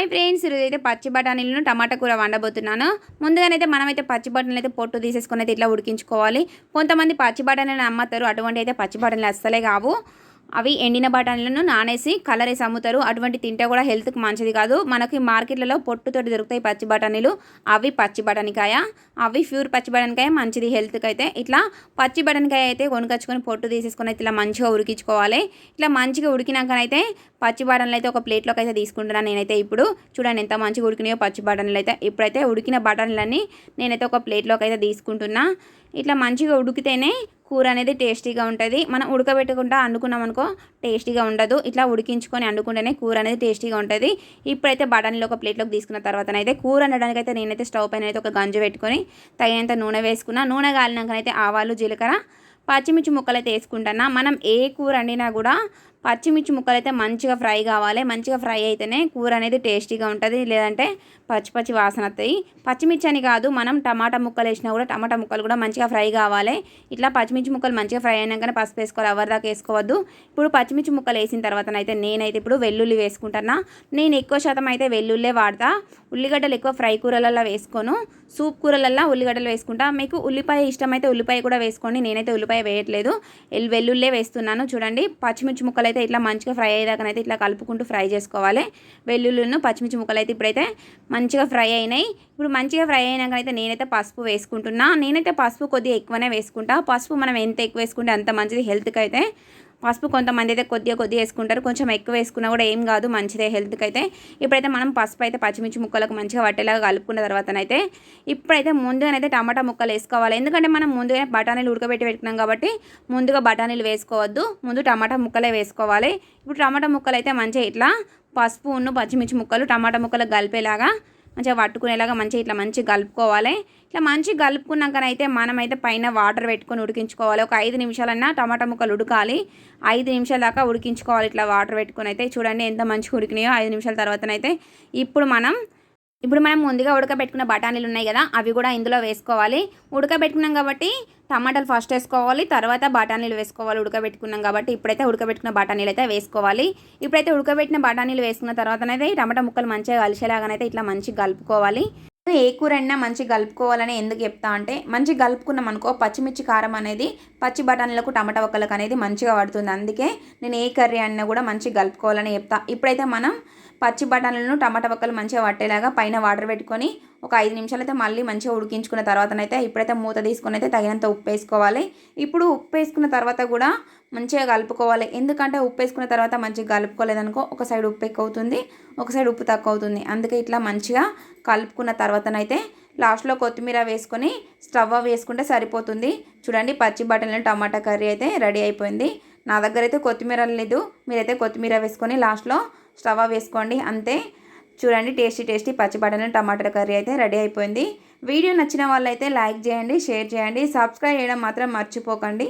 Hi friends ఈరోజు అయితే పచ్చి బఠానీలను టమాటా కూర వండబోతున్నాను. ముందుగానైతే మనమైతే పచ్చి బఠానీలు అయితే పొట్టు తీసేసుకుని అయితే ఇట్లా ఉడికించుకోవాలి. కొంతమంది పచ్చి బఠానీలను అమ్ముతారు అటువంటి అయితే పచ్చి బఠానీలు అస్సలే కావు. అవి ఎండిన బఠానీలను నానేసి కలర్ వేసి అమ్ముతారు. అటువంటి తింటే కూడా హెల్త్కి మంచిది కాదు. మనకి మార్కెట్లలో పొట్టుతోటి దొరుకుతాయి పచ్చి బఠానీలు. అవి పచ్చి బఠానీకాయ అవి ప్యూర్ పచ్చి బఠానీకాయ మంచిది హెల్త్కి అయితే ఇట్లా పచ్చి బఠానీకాయ అయితే కొనుకొచ్చుకొని పొట్టు తీసేసుకొని అయితే ఇలా మంచిగా ఉడికించుకోవాలి. ఇట్లా మంచిగా ఉడికినాకనైతే పచ్చి బఠానీలు అయితే ఒక ప్లేట్లోకి అయితే తీసుకుంటున్నాను నేనైతే ఇప్పుడు. చూడండి ఎంత మంచిగా ఉడికినాయో పచ్చి బఠానీలు అయితే. ఇప్పుడైతే ఉడికిన బఠానీలన్నీ నేనైతే ఒక ప్లేట్లోకి అయితే తీసుకుంటున్నా. ఇట్లా మంచిగా ఉడికితేనే కూర అనేది టేస్టీగా ఉంటుంది. మనం ఉడకబెట్టకుండా అండుకున్నాం అనుకో టేస్టీగా ఉండదు. ఇట్లా ఉడికించుకొని వండుకుంటేనే కూర అనేది టేస్టీగా ఉంటుంది. ఇప్పుడైతే బఠానీలు ఒక ప్లేట్లోకి తీసుకున్న తర్వాత అయితే కూర వండడానికి అయితే నేనైతే స్టవ్ పైన అయితే ఒక గంజు పెట్టుకొని తగినంత నూనె వేసుకున్నా. నూనె కాలినాకనైతే ఆవాలు జీలకర్ర పచ్చిమిర్చి ముక్కలు అయితే వేసుకుంటున్నా మనం ఏ కూర వండినా కూడా పచ్చిమిర్చి ముక్కలు అయితే మంచిగా ఫ్రై కావాలి. మంచిగా ఫ్రై అయితేనే కూర అనేది టేస్టీగా ఉంటుంది. లేదంటే పచ్చి పచ్చి వాసన వస్తాయి. పచ్చిమిర్చి అని కాదు మనం టమాటా ముక్కలు వేసినా కూడా టమాటా ముక్కలు కూడా మంచిగా ఫ్రై కావాలి. ఇట్లా పచ్చిమిర్చి ముక్కలు మంచిగా ఫ్రై అయినాకనే పసుపు వేసుకోవాలి. ఎవరి దాకా వేసుకోవద్దు. ఇప్పుడు పచ్చిమిర్చి ముక్కలు వేసిన తర్వాత అయితే నేనైతే ఇప్పుడు వెల్లుల్లి వేసుకుంటున్నా నేను ఎక్కువ శాతం అయితే వెల్లుల్లే వాడతా. ఉల్లిగడ్డలు ఎక్కువ ఫ్రై కూరలలో వేసుకోను. సూప్ కూరలల్లో ఉల్లిగడ్డలు వేసుకుంటా. మీకు ఉల్లిపాయ ఇష్టమైతే ఉల్లిపాయ కూడా వేసుకోండి. నేనైతే ఉల్లిపాయ వేయట్లేదు. వెల్లుల్లే వేస్తున్నాను. చూడండి పచ్చిమిర్చి ముక్కలు అయితే ఇట్లా మంచిగా ఫ్రై అయ్యేదాకనైతే ఇట్లా కలుపుకుంటూ ఫ్రై చేసుకోవాలి. వెల్లుల్లిను పచ్చిమిర్చి ముక్కలైతే అయితే ఇప్పుడైతే మంచిగా ఫ్రై అయినాయి. ఇప్పుడు మంచిగా ఫ్రై అయినాకనైతే నేనైతే పసుపు వేసుకుంటున్నా. నేనైతే పసుపు కొద్దిగా ఎక్కువనే వేసుకుంటా. పసుపు మనం ఎంత ఎక్కువ వేసుకుంటే అంత మంచిది హెల్త్కి అయితే పసుపు కొంతమంది అయితే కొద్దిగా కొద్దిగా వేసుకుంటారు. కొంచెం ఎక్కువ వేసుకున్నా కూడా ఏం కాదు మంచిదే హెల్త్కి అయితే ఇప్పుడైతే మనం పసుపు అయితే పచ్చిమిర్చి ముక్కలకు మంచిగా పట్టేలాగా కలుపుకున్న తర్వాతనైతే ఇప్పుడైతే ముందుగానైతే టమాటా ముక్కలు వేసుకోవాలి. ఎందుకంటే మనం ముందుగానే బఠానీలు ఉడకబెట్టి పెట్టుకున్నాం కాబట్టి ముందుగా బఠానీలు వేసుకోవద్దు. ముందు టమాటా ముక్కలే వేసుకోవాలి. ఇప్పుడు టమాటా ముక్కలు అయితే మంచిగా ఇట్లా పసుపు పచ్చిమిర్చి ముక్కలు టమాటా ముక్కలు కలిపేలాగా మంచిగా పట్టుకునేలాగా మంచిగా ఇట్లా మంచిగా కలుపుకోవాలి. ఇట్లా మంచిగా కలుపుకున్నాకనైతే మనమైతే పైన వాటర్ పెట్టుకొని ఉడికించుకోవాలి. ఒక ఐదు నిమిషాలన్నా టమాటా ముక్కలు ఉడకాలి. ఐదు నిమిషాల దాకా ఉడికించుకోవాలి. ఇట్లా వాటర్ పెట్టుకొని అయితే చూడండి ఎంత మంచిగా ఉడికినాయో. ఐదు నిమిషాల తర్వాతనైతే ఇప్పుడు మనం ఇప్పుడు మనం ముందుగా ఉడకబెట్టుకున్న బఠానీలు ఉన్నాయి కదా అవి కూడా ఇందులో వేసుకోవాలి. ఉడకబెట్టుకున్నాం కాబట్టి టమాటాలు ఫస్ట్ వేసుకోవాలి తర్వాత బఠానీలు వేసుకోవాలి ఉడకబెట్టుకున్నాం కాబట్టి ఇప్పుడైతే ఉడకబెట్టుకున్న బఠానీలు అయితే వేసుకోవాలి. ఇప్పుడైతే ఉడకబెట్టిన బఠానీలు వేసుకున్న తర్వాతనైతే టమాటా ముక్కలు మంచిగా కలిసేలాగానైతే ఇట్లా మంచిగా కలుపుకోవాలి. ఏ కూర అయినా మంచి కలుపుకోవాలని ఎందుకు చెప్తా అంటే మంచి కలుపుకున్నాం అనుకో పచ్చిమిర్చి కారం అనేది పచ్చి బఠానీలకు టమాటా ఒక్కలకు అనేది మంచిగా పడుతుంది. అందుకే నేను ఏ కర్రీ అన్నా కూడా మంచిగా కలుపుకోవాలని చెప్తా. ఇప్పుడైతే మనం పచ్చి బఠానీలను టమాటా ఒక్కలు మంచిగా పట్టేలాగా పైన వాటర్ పెట్టుకొని ఒక ఐదు నిమిషాలు అయితే మళ్ళీ మంచిగా ఉడికించుకున్న తర్వాతనైతే ఇప్పుడైతే మూత తీసుకుని అయితే తగినంత ఉప్పు వేసుకోవాలి. ఇప్పుడు ఉప్పు వేసుకున్న తర్వాత కూడా మంచిగా కలుపుకోవాలి. ఎందుకంటే ఉప్పు వేసుకున్న తర్వాత మంచిగా కలుపుకోలేదనుకో ఒక సైడ్ ఉప్పు ఎక్కువ అవుతుంది ఒక సైడ్ ఉప్పు తక్కువ అవుతుంది అందుకే ఇట్లా మంచిగా కలుపుకున్న తర్వాతనైతే లాస్ట్లో కొత్తిమీర వేసుకొని స్టవ్ వేసుకుంటే సరిపోతుంది. చూడండి పచ్చి బట్టలు టమాటా కర్రీ అయితే రెడీ అయిపోయింది. నా దగ్గర అయితే కొత్తిమీర లేదు. మీరైతే కొత్తిమీర వేసుకొని లాస్ట్లో స్టవ్ వేసుకోండి అంతే. చూడండి టేస్టీ టేస్టీ పచ్చి బట్టలు టమాటా కర్రీ అయితే రెడీ అయిపోయింది. వీడియో నచ్చిన వాళ్ళైతే లైక్ చేయండి షేర్ చేయండి. సబ్స్క్రైబ్ చేయడం మాత్రం మర్చిపోకండి.